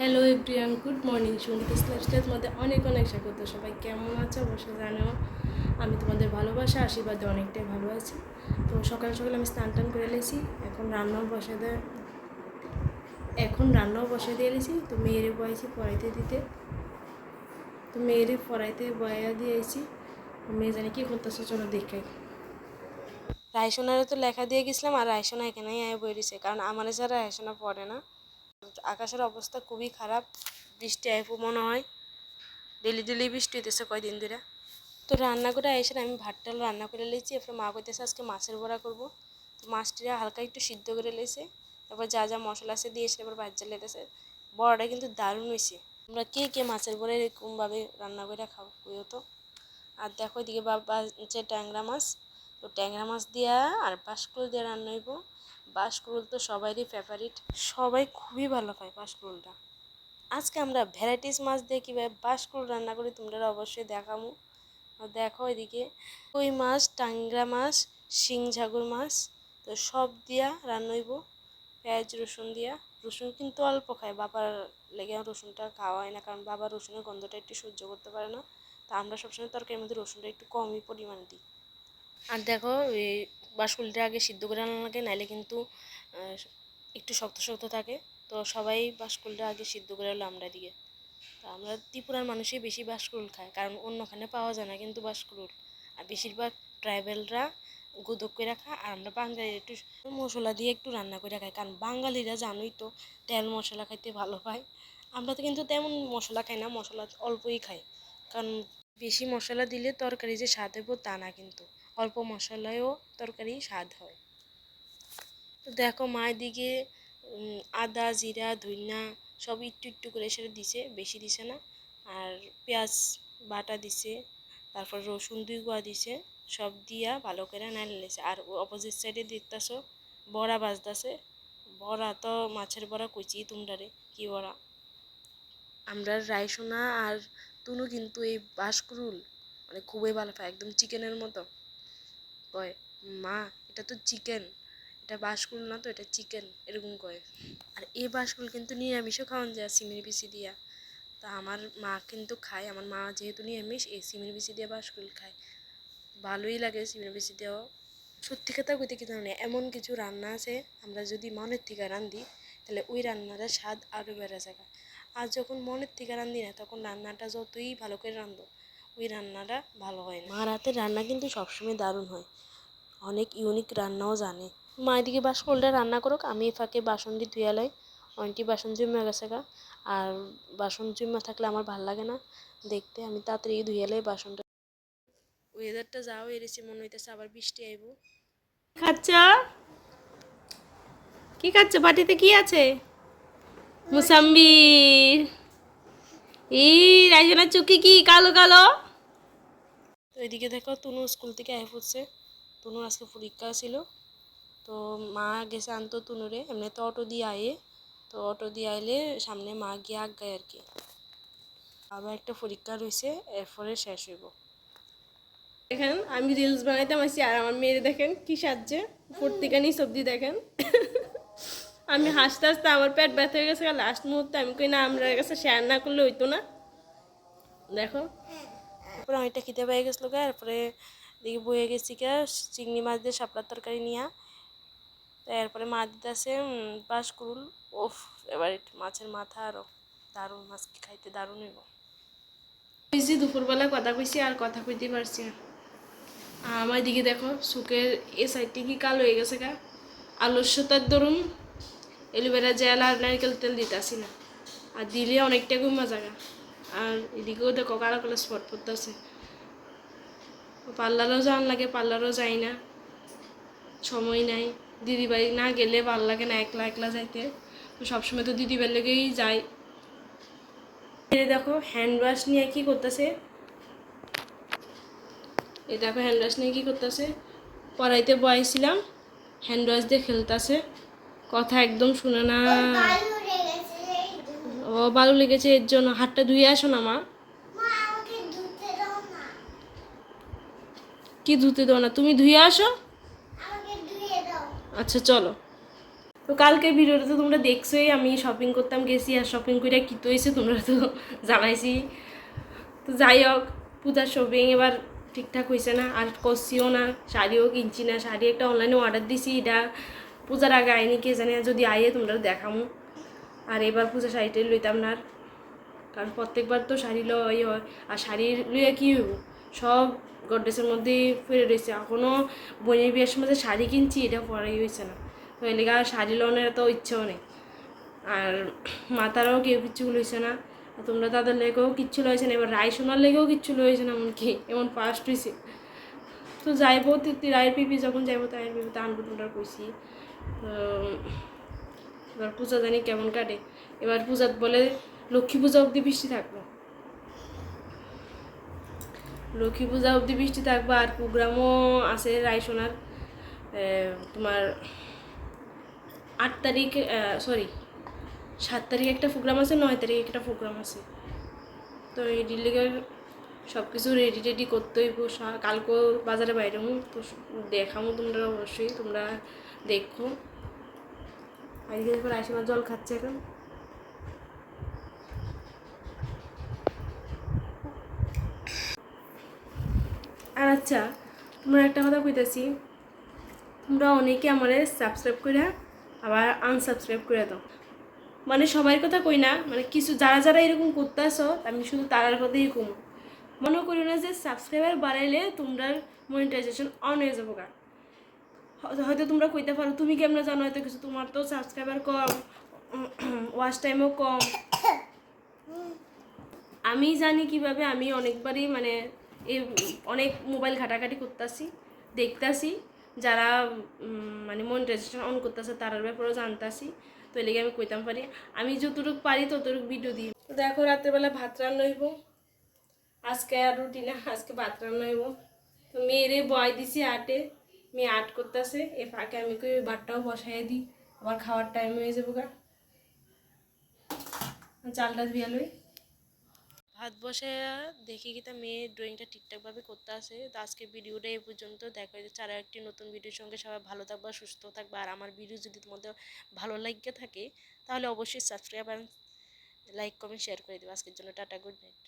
Hello everyone good morning সংগীত লাইফস্টাইলের মধ্যে অনেক অনেক স্বাগত। সবাই কেমন আছো? অবশ্যই জানো, আমি তোমাদের ভালোবাসা, আশীর্বাদে অনেকটাই ভালো আছি। তো সকাল সকাল আমি স্নান টান করে এলেছি এখন রান্নাও বসে দেয় এখন রান্নাও বসে দিয়ে এলেছি তো মেয়েরে বয়েছি পড়াইতে দিতে। তো মেয়েরে পড়াইতে বয়া দিয়েছি। মেয়ে জানি কি করতেছে, চলো দেখাই। রায়সোনারে তো লেখা দিয়ে গেছিলাম, আর রায়সোনা এখানেই আয় বই দিছে। কারণ আমার ছাড়া রায়সোনা পড়ে না। আকাশের অবস্থা খুবই খারাপ। বৃষ্টি আইবো মনে হয়। ডেলি ডেলি বৃষ্টি হইতেছে কয়দিন ধরে তো রান্না করে এসে আমি ভাতটা রান্না করে লেছি এরপর মা কইতেছে, আজকে মাছের বড়া করব। তো মাছটিরা হালকা একটু সিদ্ধ করে লেছে তারপর যা যা মশলা আছে দিয়ে এসে এবার বাচ্চা লেতেছে বড়াটা কিন্তু দারুণ হয়েছে আমরা কে কে মাছের বড়া এরকমভাবে রান্না করে খাও কইও তো? আর দেখো, এদিকে বাবা হচ্ছে ট্যাংরা মাছ। তো ট্যাংরা মাছ দিয়া আর বাঁশকুল দিয়ে রান্না হইব। বাঁশকুল তো সবারই ফেভারিট সবাই খুবই ভালো পায় বাঁশকুলটা আজকে আমরা ভ্যারাইটিস মাছ দিয়ে কীভাবে বাঁশকুল রান্না করি তোমরা অবশ্যই দেখামো। দেখো এদিকে কই মাছ, টাংরা মাছ শিং ঝাগুর মাছ, তো সব দিয়া রান্না হইব পেঁয়াজ, রসুন দিয়া। রসুন কিন্তু অল্প খায়, বাবার লেগে রসুনটা খাওয়া হয় না, কারণ বাবা রসুনের গন্ধটা একটু সহ্য করতে পারে না। তা আমরা সবসময় তরকারির মধ্যে রসুনটা একটু কমই পরিমাণ দিই। আর দেখো, এই বাঁশকুলটা আগে সিদ্ধ করে আনা লাগে, নাইলে কিন্তু একটু শক্ত শক্ত থাকে। তো সবাই বাঁশকুলটা আগে সিদ্ধ করে হলো আমরা দিকে তো আমরা ত্রিপুরার মানুষই বেশি বাঁশকুল খায়, কারণ অন্যখানে পাওয়া যায় না কিন্তু বাঁশকুল আর বেশিরভাগ ট্রাইবেলরা গুদক করে খায়, আর আমরা বাঙালিরা একটু মশলা দিয়ে একটু রান্না করে খাই কারণ বাঙালিরা জানোই তো তেল মশলা খাইতে ভালো পায়। আমরা তো কিন্তু তেমন মশলা খাই না, মশলা অল্পই খাই। কারণ বেশি মশলা দিলে তরকারি যে স্বাদ হইব তা না কিন্তু। অল্প মশলায়ও তরকারি স্বাদ হয়। তো দেখো মায়ের দিকে আদা, জিরা ধইনা সব একটু একটু করে সেটা দিছে, বেশি দিছে না। আর পেঁয়াজ বাটা দিছে, তারপর রসুন দুই কোয়া দিছে, সব দিয়া ভালো করে নাড়ে লেছে আর অপোজিট সাইডে দেখতেছ, বড়া বাজতেছে বড়া তো মাছের বড়া কইছি তোমরারে কি বড়া? আমরা রায়সোনা আর তুনু কিন্তু এই বাঁশকুরুল মানে খুবই ভালো পায়, একদম চিকেনের মতো। কয়, মা, এটা তো চিকেন এটা বাঁশকুল না তো, এটা চিকেন এরকম কয়। আর এই বাঁশকুল কিন্তু নিরামিষও খাওয়ান যায় সিমের বিচি দিয়া। তা আমার মা কিন্তু খায়, আমার মা যেহেতু নিরামিষ, এই সিমের বিচি দিয়ে বাঁশকুল খায়। ভালোই লাগে সিমের বিচি দিয়েও সত্যি কথা কইতে কি জানো এমন কিছু রান্না আছে, আমরা যদি মনের থেকে রান্ধি, তাহলে ওই রান্নাটার স্বাদ আরও বেড়ে যায়। আর যখন মনের থেকে রান্ধি না, তখন রান্নাটা যতই ভালো করে রান্ধো ওই রান্নাটা ভালো হয় না। মার হাতের রান্না কিন্তু সবসময় দারুণ হয়। অনেক ইউনিক রান্নাও জানে। মা এদিকে বাসনটা রান্না করুক আমি এই ফাঁকে বাসনটি ধুয়ে লাই অনেকটি বাসন জমে গেছে গা। আর বাসন জমা থাকলে আমার ভালো লাগে না। দেখতে আমি তাড়াতাড়ি ধুয়ে লাই বাসনটা ওয়েদারটা যাও এরেছে মনে হইতেছে আবার বৃষ্টি আইব। খাচ্ছ? কি খাচ্ছ? বাটিতে কি আছে? মুসাম্বি এই রাইজনার চুকি কি? কালো কালো? তো এদিকে দেখো তনু স্কুল থেকে আয় পড়ছে। তনুর আজকে পরীক্ষা ছিল। তো মা গেছে আনতো তনুরে। এমনি তো অটো দিয়ে আয়ে। তো অটো দিয়ে আইলে সামনে মা গিয়ে আগায় আর কি। আবার একটা পরীক্ষা রয়েছে, এরপরে শেষ হইব। দেখেন, আমি রিলস বানাইতাম আসি আর আমার মেয়ে দেখেন কি সাজছে। পর্তিকানি সবজি দেখেন। আমি হাসতে হাসতে আমার পেট ব্যথা হয়ে গেছে। লাস্ট মুহূর্তে আমি কই না, আমরা কাছে শেয়ার না করলে হইতো না। দেখো। তারপরে অনেকটা খিদে পেয়ে গেছিল গা, তারপরে দেখি বয়ে গেছি গা, চিংড়ি মাছ দিয়ে শাপলার তরকারি নিয়া। তারপরে মা দিতে আছে বাস করুল ওফ, এবার মাছের মাথা আরও দারুণ মাছ খাইতে দারুণ হইব। কইছি, দুপুরবেলা কথা কইছি, আর কথা কইতে পারছি না। আমার দিকে দেখো, সুকের এ সাইডটি কি কালো হয়ে গেছে গা। আলস্যতার দরুন এলোভেরা জেল আর নারকেল তেল দিতে আসি না। আর দিলে অনেকটা গুমা জায়গা আর এদিকেও দেখো কালো কালো স্পট পড়তেছে। পার্লারও যাওয়ান লাগে, পার্লারও যাই না। সময় নাই। দিদি বাড়ি না গেলে ভালো লাগে না একলা একলা যাইতে। তো সবসময় তো দিদি বাড়ির লেগেই যাই। দেখো হ্যান্ড ওয়াশ নিয়ে কি করতেছে? এ দেখো হ্যান্ড ওয়াশ নিয়ে কি করতেছে? পড়াইতে বয়েছিলাম হ্যান্ড ওয়াশ দিয়ে খেলতেছে। কথা একদম শুনে না। ও ভালো লেগেছে এর জন্য হাতটা ধুয়ে আসো না মা। কি ধুতে দাও না? তুমি ধুয়ে আসো। আচ্ছা চলো। তো কালকে ভিডিওটা তো তোমরা দেখছোই আমি শপিং করতাম গেছি আর শপিং করে কী তো হয়েছে তোমরা তো জানাইছি। তো যাই হোক পূজার শপিং এবার ঠিকঠাক হয়েছে না আর করছিও না শাড়িও কিনছি না শাড়ি একটা অনলাইনে অর্ডার দিছি এটা পূজার আগে আইনি কে জানে যদি আইয়ে তোমরা দেখামো। আর এবার পূজা শাড়িটাই লইতাম না আর। কারণ প্রত্যেকবার তো শাড়ি লই হয়। আর শাড়ি লইয়া কী হইব? সব গড্রেসের মধ্যে ফিরে রয়েছে এখনও বোনের বিয়ের সময় যে শাড়ি কিনছি, এটা পরাই হয়েছে না। তো এই লেগে শাড়ি লনের তো ইচ্ছেও নেই। আর মাতারাও কেউ কিচ্ছু লইছে না। তোমরা তাদের লেগেও কিচ্ছু লইছে না। এবার রায় সোনার লেগেও কিচ্ছু লইছে না এমনকি, এমন ফার্স্ট হয়েছে তো যাইবো তুই রায়ের পিপি যখন যাইবো তো রায়ের পিপি তো আনব তোমরা কইছি। তো এবার পূজা জানি কেমন কাটে। এবার পূজাত বলে লক্ষ্মী পূজা অবধি বৃষ্টি থাকব। লক্ষ্মী পূজা অবধি বৃষ্টি থাকব আর প্রোগ্রামও আছে রায়সোনার তোমার আট তারিখ সরি সাত তারিখ একটা প্রোগ্রাম আছে, নয় তারিখ একটা প্রোগ্রাম আছে। তো এই ডিলিগের সব কিছু রেডি টেডি করতে হইব। কালকেও বাজারে বাইরে তো দেখামো তোমরা অবশ্যই, তোমরা দেখো। আজকে এরপর আইসিমার জল খাচ্ছে এখন। আর আচ্ছা তোমরা একটা কথা কইতাছি, তোমরা অনেকে আমারে সাবস্ক্রাইব করে আবার আনসাবস্ক্রাইব করে দাও। মানে সবার কথা কই না মানে কিছু যারা যারা এরকম করতে করতেছো, আমি শুধু তারার কথাই কম। মনে করি না যে সাবস্ক্রাইবার বাড়াইলে তোমরা মনিটাইজেশন অন হয়ে যাব হয়- হয়তো তোমরা কইতে পারো তুমি কেমন জানো হয়তো কিছু? তোমার তো সাবস্ক্রাইবার কম ওয়াচ টাইমও কম। আমি জানি কীভাবে আমি অনেকবারই মানে অনেক মোবাইল ঘাটাঘাটি করতেছি দেখতাছি যারা উম, মানে মনিটাইজেশন অন করতেছে তারার ব্যাপারেও জানতাছি। তো এলাকা আমি কইতাম পারি আমি যতটুকু পারি ততটুকু ভিডিও দিই। দেখো রাত্রেবেলা ভাত রান্না হইব। আজকে আর রুটি না আজকে ভাত রান্না হইব। তো মেয়েরে বয় দিছি আটে। মেয়ে আট করতেছে, এ ফাঁকে আমি কই ভাতটাও বসাই দিই, আবার খাওয়ার টাইম হয়ে যাব গা। চালটা ধুয়ে লই। ভাত বসে দেখি কি তা মেয়ে ড্রয়িংটা ঠিকঠাকভাবে করতে আসে তো আজকে ভিডিওটা এই পর্যন্ত, দেখা যাচ্ছে আর একটি নতুন ভিডিওর সঙ্গে, সবাই ভালো থাকবা, সুস্থ থাকবা, আর আমার ভিডিও যদি তোমাদের ভালো লাগে থাকে, তাহলে অবশ্যই সাবস্ক্রাইব আর লাইক কমেন্ট শেয়ার করে দেবো। আজকের জন্য টাটা গুড নাইট